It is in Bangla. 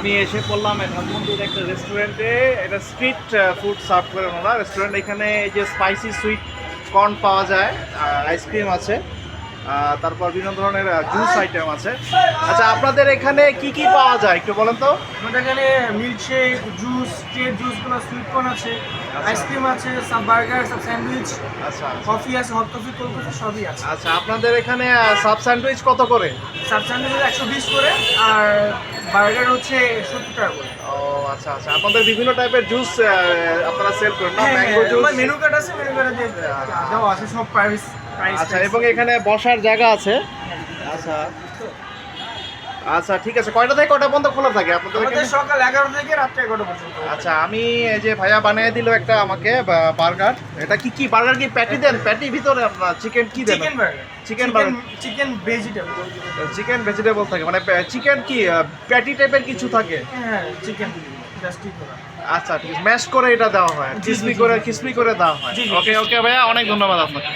আমি এসে পড়লাম ধানমন্ডির একটা রেস্টুরেন্টে এটা স্ট্রিট ফুড সার্ভ করে ওনারা। রেস্টুরেন্ট এখানে এই যে স্পাইসি সুইট কর্ন পাওয়া যায় আইসক্রিম আছে তারপর বিভিন্ন ধরনের জুস আইটেম আছে। আচ্ছা আপনাদের এখানে কি কি পাওয়া যায় একটু বলেন তো? আমাদের এখানে মিল্কশেক জুস যে জুসগুলো সুইট কর্ন আছে আইসক্রিম আছে সব বার্গার সব স্যান্ডউইচ আচ্ছা কফি আছে হট কফি কোল্ড কফি সবই আছে। আচ্ছা আপনাদের এখানে সাব স্যান্ডউইচ কত করে? সাব স্যান্ডউইচ একশো বিশ করে আর বার্গার হচ্ছে সত্তর টাকা করে। ও আচ্ছা আচ্ছা। আপনাদের বিভিন্ন টাইপের জুস আপনারা সেল করেন না? ম্যাঙ্গো জুস মেনু কার্ড আছে মেনু কার্ডে দেওয়া আছে সব প্রাইস প্রাইস আচ্ছা এবং এখানে বসার জায়গা আছে? আচ্ছা। আচ্ছা ঠিক আছে। কয়টা থেকে কয়টা পর্যন্ত খোলা থাকে? আপনাদের সকাল এগারো থেকে রাত্রে এগারোটা পর্যন্ত। আচ্ছা আমি এই যে ভাইয়া বানিয়ে দিল একটা আমাকে বার্গার। এটা কি কি বার্গার কি? প্যাটি দেন প্যাটি ভিতরে আপনার চিকেন কি দেন chicken burger burger. Chicken vegetable chicken vegetable থাকে। মানে চিকেন কি প্যাটি টাইপের কিছু থাকে? হ্যাঁ চিকেন জাস্ট ঠিক আচ্ছা ম্যাশ করে এটা দেওয়া হয়। জি, করে জি। করে দেওয়া হয়। ওকে ওকে ভাইয়া অনেক ধন্যবাদ আপনাকে।